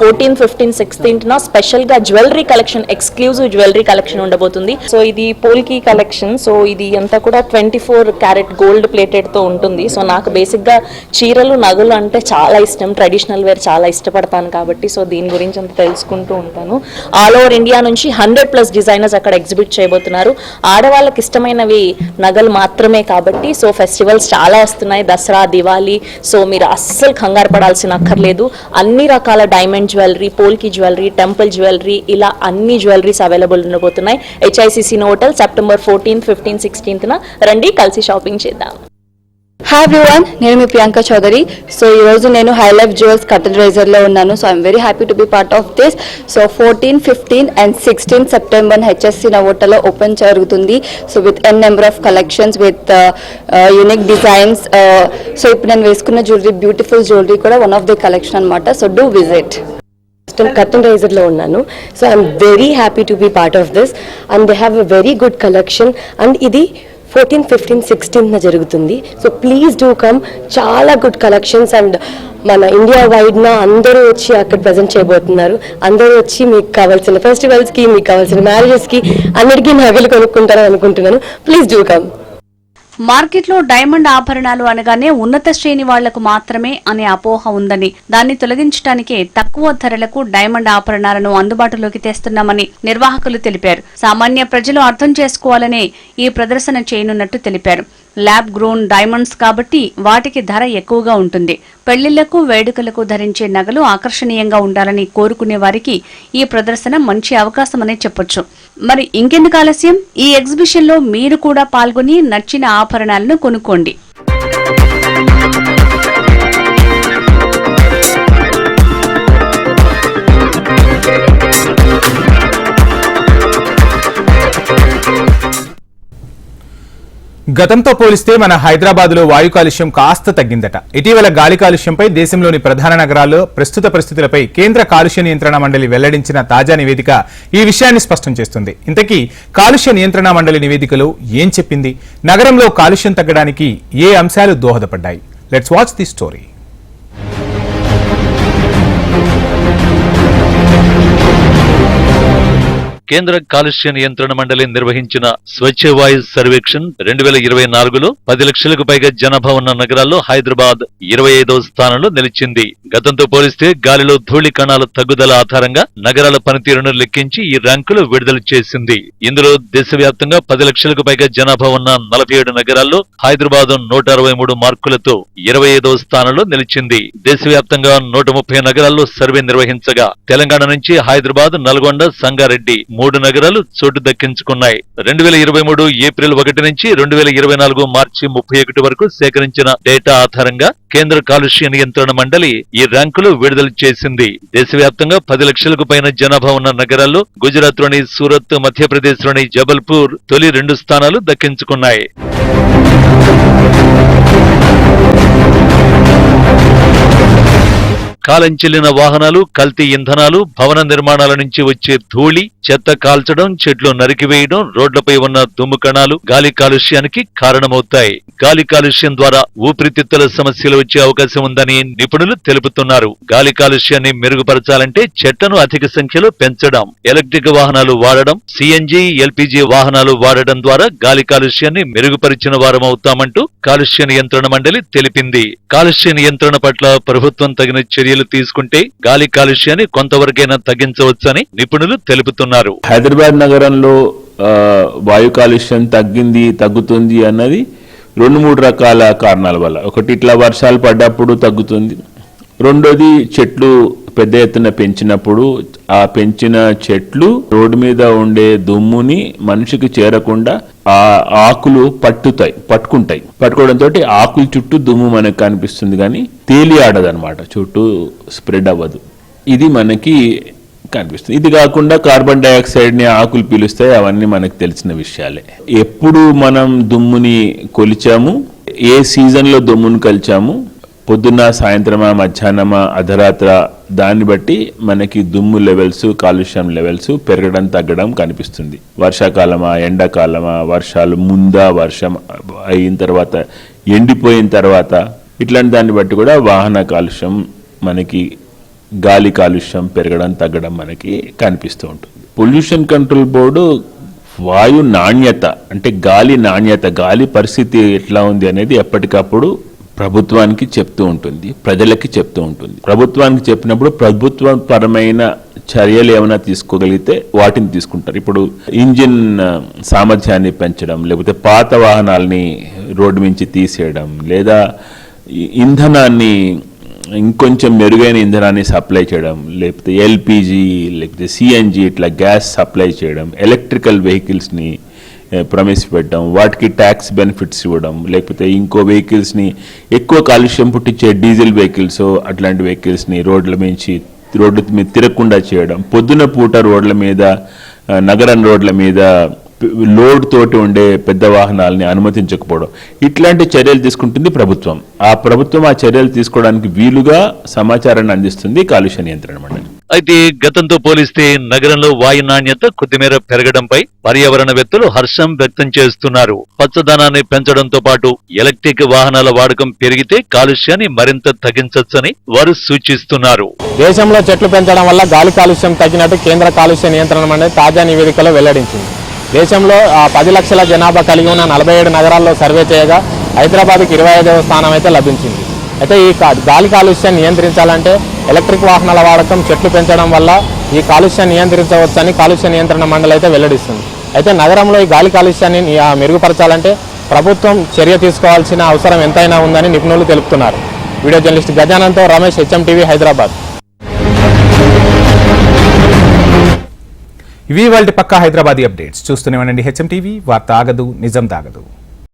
[SPEAKER 11] ఫోర్టీన్ ఫిఫ్టీన్ సిక్స్టీన్త్న స్పెషల్గా jewellery collection exclusive jewellery collection ఉండబోతుంది. సో ఇది పోల్కి కలెక్షన్ సో ఇది అంతా కూడా ట్వంటీ ఫోర్ క్యారెట్ గోల్డ్ ప్లేటెడ్తో ఉంటుంది. సో నాకు బేసిక్గా చీరలు నగలు అంటే చాలా ఇష్టం. ట్రెడిషనల్ వేర్ చాలా ఇష్టపడతాను కాబట్టి సో దీని గురించి అంత తెలుసుకుంటూ ఉంటాను. ఆల్ ఓవర్ ఇండియా నుంచి హండ్రెడ్ ప్లస్ డిజైనర్స్ అక్కడ ఎగ్జిబిట్ చేయబోతున్నారు. ఆడవాళ్ళకి ఇష్టమైనవి నగలు మాత్రమే కాబట్టి సో ఫెస్టివల్స్ చాలా వస్తున్నాయి. దసరా దివాళీ సో మీరు అస్సలు కంగారు పడాల్సిన అక్కర్లేదు. అన్ని రకాల diamond jewellery polki jewellery temple jewellery ఇలా అన్ని జ్యువెలరీస్ అవైలబుల్ ఉండబోతున్నాయి. HICC hotel September fourteenth fifteen సిక్స్టీన్త్న రండి కలిసి షాపింగ్ చేద్దాం.
[SPEAKER 12] హాయ్ ఎవ్రీవన్ నేను మీ ప్రియాంక చౌదరి. సో ఈ రోజు నేను హై లైఫ్ జ్యువెల్స్ కటరైజర్లో ఉన్నాను. So I'm very happy to be part of this so fourteen fifteen and sixteen September HSC నవోటలో open జరుగుతుంది. So with an number of collections with unique designs so ఇప్పుడు నేను వేసుకున్న jewellery beautiful jewellery కూడా one of the collection అనమాట so do visit
[SPEAKER 11] curtain రైజర్లో ఉన్నాను. So I'm very happy to be part of this and they have a very good collection and ఇది fourteen fifteen సిక్స్టీన్త్న జరుగుతుంది. సో ప్లీజ్ డూ కమ్ చాలా good collections and మన India వైడ్న అందరూ వచ్చి అక్కడ ప్రజెంట్ చేయబోతున్నారు. అందరూ వచ్చి మీకు కావాల్సిన ఫెస్టివల్స్కి మీకు కావాల్సిన మ్యారేజెస్కి అన్నిటికీ నగలు కొనుక్కుంటారని అనుకుంటున్నాను. ప్లీజ్ డూ కమ్
[SPEAKER 10] మార్కెట్లో డైమండ్ ఆభరణాలు అనగానే ఉన్నత శ్రేణి వాళ్ళకు మాత్రమే అనే అపోహ ఉందని. దాన్ని తొలగించడానికే తక్కువ ధరలకు డైమండ్ ఆభరణాలను అందుబాటులోకి తెస్తున్నామని నిర్వాహకులు తెలిపారు. సామాన్య ప్రజలు అర్థం చేసుకోవాలనే ఈ ప్రదర్శన చేయనున్నట్టు తెలిపారు. ల్యాబ్ గ్రోన్ డైమండ్స్ కాబట్టి వాటికి ధర ఎక్కువగా ఉంటుంది. పెళ్ళిళ్ళకు వేడుకలకు ధరించే నగలు ఆకర్షణీయంగా ఉండాలని కోరుకునే వారికి ఈ ప్రదర్శన మంచి అవకాశమనే చెప్పొచ్చు. మరి ఇంకెందుకు ఆలస్యం? ఈ ఎగ్జిబిషన్లో మీరు కూడా పాల్గొని నచ్చిన ఆభరణాలను కొనుక్కోండి.
[SPEAKER 1] గతంతో పోలిస్తే మన హైదరాబాద్లో వాయు కాలుష్యం కాస్త తగ్గిందట. ఇటీవల గాలి కాలుష్యంపై దేశంలోని ప్రధాన నగరాల్లో ప్రస్తుత పరిస్థితులపై కేంద్ర కాలుష్య నియంత్రణ మండలి వెల్లడించిన తాజా నివేదిక ఈ విషయాన్ని స్పష్టం చేస్తుంది. ఇంతకీ కాలుష్య నియంత్రణ మండలి నివేదికలో ఏం చెప్పింది? నగరంలో కాలుష్యం తగ్గడానికి ఏ అంశాలు దోహదపడ్డాయి? లెట్స్ వాచ్ ది స్టోరీ
[SPEAKER 13] కేంద్ర కాలుష్య నియంత్రణ మండలి నిర్వహించిన స్వచ్ఛ వాయు సర్వేక్షణ్ రెండు వేల ఇరవై నాలుగులో పది లక్షలకు పైగా జనాభా ఉన్న నగరాల్లో హైదరాబాద్ ఇరవై ఐదవ స్థానంలో నిలిచింది. గతంతో పోలిస్తే గాలిలో ధూళి కణాల తగ్గుదల ఆధారంగా నగరాల పనితీరును లెక్కించి ఈ ర్యాంకులు విడుదల చేసింది. ఇందులో దేశవ్యాప్తంగా పది లక్షలకు పైగా జనాభా ఉన్న నలభై ఏడు నగరాల్లో హైదరాబాద్ నూట అరవై మూడు మార్కులతో ఇరవై ఐదవ స్థానంలో నిలిచింది. దేశవ్యాప్తంగా నూట ముప్పై నగరాల్లో సర్వే నిర్వహించగా తెలంగాణ నుంచి హైదరాబాద్ నల్గొండ సంగారెడ్డి మూడు నగరాలు చోటు దక్కించుకున్నాయి. రెండు వేల ఇరవై మూడు ఏప్రిల్ ఒకటి నుంచి రెండు వేల ఇరవై నాలుగు మార్చి ముప్పై ఒకటి వరకు సేకరించిన డేటా ఆధారంగా కేంద్ర కాలుష్య నియంత్రణ మండలి ఈ ర్యాంకులు విడుదల చేసింది. దేశవ్యాప్తంగా పది లక్షలకు పైన జనాభా ఉన్న నగరాల్లో గుజరాత్లోని సూరత్ మధ్యప్రదేశ్లోని జబల్పూర్ తొలి రెండు స్థానాలు దక్కించుకున్నాయి. కాలం చెల్లిన వాహనాలు కల్తీ ఇంధనాలు భవన నిర్మాణాల నుంచి వచ్చే ధూళి చెత్త కాల్చడం చెట్లు నరికివేయడం రోడ్లపై ఉన్న దుమ్ము కణాలు గాలి కాలుష్యానికి కారణమవుతాయి. గాలి కాలుష్యం ద్వారా ఊపిరితిత్తుల సమస్యలు వచ్చే అవకాశం ఉందని నిపుణులు తెలుపుతున్నారు. గాలి కాలుష్యాన్ని మెరుగుపరచాలంటే చెట్లను అధిక సంఖ్యలో పెంచడం ఎలక్ట్రిక్ వాహనాలు వాడడం సిఎన్జి ఎల్పిజి వాహనాలు వాడడం ద్వారా గాలి కాలుష్యాన్ని మెరుగుపరిచిన వారమవుతామంటూ కాలుష్య నియంత్రణ మండలి తెలిపింది. కాలుష్య నియంత్రణ పట్ల ప్రభుత్వం తగిన చర్య చర్యలు తీసుకుంటే గాలి కాలుష్యాన్ని కొంతవరకైనా తగ్గించవచ్చని నిపుణులు తెలుపుతున్నారు.
[SPEAKER 14] హైదరాబాద్ నగరంలో వాయు కాలుష్యం తగ్గింది తగ్గుతుంది అన్నది రెండు మూడు రకాల కారణాల వల్ల. ఒకటి ఇట్లా వర్షాలు పడ్డప్పుడు తగ్గుతుంది. రెండోది చెట్లు పెద్ద ఎత్తున పెంచినప్పుడు ఆ పెంచిన చెట్లు రోడ్డు మీద ఉండే దుమ్ముని మనిషికి చేరకుండా ఆ ఆకులు పట్టుతాయి పట్టుకుంటాయి. పట్టుకోవడంతో ఆకుల చుట్టూ దుమ్ము మనకు కనిపిస్తుంది కానీ తేలి ఆడదనమాట చుట్టూ స్ప్రెడ్ అవ్వదు. ఇది మనకి కనిపిస్తుంది. ఇది కాకుండా కార్బన్ డైఆక్సైడ్ని ఆకులు పీలుస్తాయి అవన్నీ మనకు తెలిసిన విషయాలే. ఎప్పుడు మనం దుమ్ముని కొలిచాము ఏ సీజన్లో దుమ్మును కలిచాము పొద్దున్న సాయంత్రమా మధ్యాహ్నమా అర్ధరాత్ర దాన్ని బట్టి మనకి దుమ్ము లెవెల్స్ కాలుష్యం లెవెల్స్ పెరగడం తగ్గడం కనిపిస్తుంది. వర్షాకాలమా ఎండాకాలమా వర్షాలు ముందా వర్షం అయిన తర్వాత ఎండిపోయిన తర్వాత ఇట్లాంటి దాన్ని బట్టి కూడా వాహన కాలుష్యం మనకి గాలి కాలుష్యం పెరగడం తగ్గడం మనకి కనిపిస్తూ ఉంటుంది. పొల్యూషన్ కంట్రోల్ బోర్డు వాయు నాణ్యత అంటే గాలి నాణ్యత గాలి పరిస్థితి ఎట్లా ఉంది అనేది ఎప్పటికప్పుడు ప్రభుత్వానికి చెప్తూ ఉంటుంది ప్రజలకి చెప్తూ ఉంటుంది. ప్రభుత్వానికి చెప్పినప్పుడు ప్రభుత్వ పరమైన చర్యలు ఏమైనా తీసుకోగలిగితే వాటిని తీసుకుంటారు. ఇప్పుడు ఇంజిన్ సామర్థ్యాన్ని పెంచడం లేకపోతే పాత వాహనాల్ని రోడ్డు నుంచి తీసేయడం లేదా ఇంధనాన్ని ఇంకొంచెం మెరుగైన ఇంధనాన్ని సప్లై చేయడం లేకపోతే ఎల్పిజి లేకపోతే సిఎన్జి ఇట్లా గ్యాస్ సప్లై చేయడం ఎలక్ట్రికల్ వెహికల్స్ని ప్రవేశపెట్టడం వాటికి ట్యాక్స్ బెనిఫిట్స్ ఇవ్వడం లేకపోతే ఇంకో వెహికల్స్ని ఎక్కువ కాలుష్యం పుట్టించే డీజిల్ వెహికల్స్ అట్లాంటి వెహికల్స్ని రోడ్ల మించి రోడ్డు మీద తిరగకుండా చేయడం పొద్దున పూట రోడ్ల మీద నగరం రోడ్ల మీద లోడ్ తోటి ఉండే పెద్ద వాహనాలని అనుమతించకపోవడం. ఇట్లాంటి చర్యలు తీసుకుంటుంది ప్రభుత్వం. ఆ ప్రభుత్వం ఆ చర్యలు తీసుకోవడానికి వీలుగా సమాచారాన్ని అందిస్తుంది కాలుష్య నియంత్రణ మండలి.
[SPEAKER 13] అయితే గతంతో పోలిస్తే నగరంలో వాయు నాణ్యత కొద్దిమేర పెరగడంపై పర్యావరణవేత్తలు హర్షం వ్యక్తం చేస్తున్నారు. పచ్చదనాన్ని పెంచడంతో పాటు ఎలక్ట్రిక్ వాహనాల వాడకం పెరిగితే కాలుష్యాన్ని మరింత తగ్గించొచ్చని వారు సూచిస్తున్నారు.
[SPEAKER 15] దేశంలో చెట్లు పెంచడం వల్ల గాలి కాలుష్యం తగ్గినట్టు కేంద్ర కాలుష్య నియంత్రణ మండలి తాజా నివేదికలో వెల్లడించింది. దేశంలో ఆ, పది లక్షల జనాభా కలిగి ఉన్న నలభై ఏడు నగరాల్లో సర్వే చేయగా హైదరాబాద్కి ఇరవై ఐదవ స్థానం అయితే లభించింది. అయితే ఈ గాలి కాలుష్యాన్ని నియంత్రించాలంటే ఎలక్ట్రిక్ వాహనాల వాడకం చెట్లు పెంచడం వల్ల ఈ కాలుష్యాన్ని నియంత్రించవచ్చని కాలుష్య నియంత్రణ మండలి అయితే వెల్లడిస్తుంది. అయితే నగరంలో ఈ గాలి కాలుష్యాన్ని మెరుగుపరచాలంటే ప్రభుత్వం చర్య తీసుకోవాల్సిన అవసరం ఎంతైనా ఉందని నిపుణులు తెలుపుతున్నారు. వీడియో జర్నలిస్ట్ గజానంతో రమేష్ హెచ్ఎం టీవీ హైదరాబాద్.
[SPEAKER 1] ఇవి వాళ్ళ పక్క హైదరాబాదీ అప్డేట్స్. చూస్తూనే ఉండండి హెచ్ఎం టీవీ వార్త ఆగదు నిజం దాగదు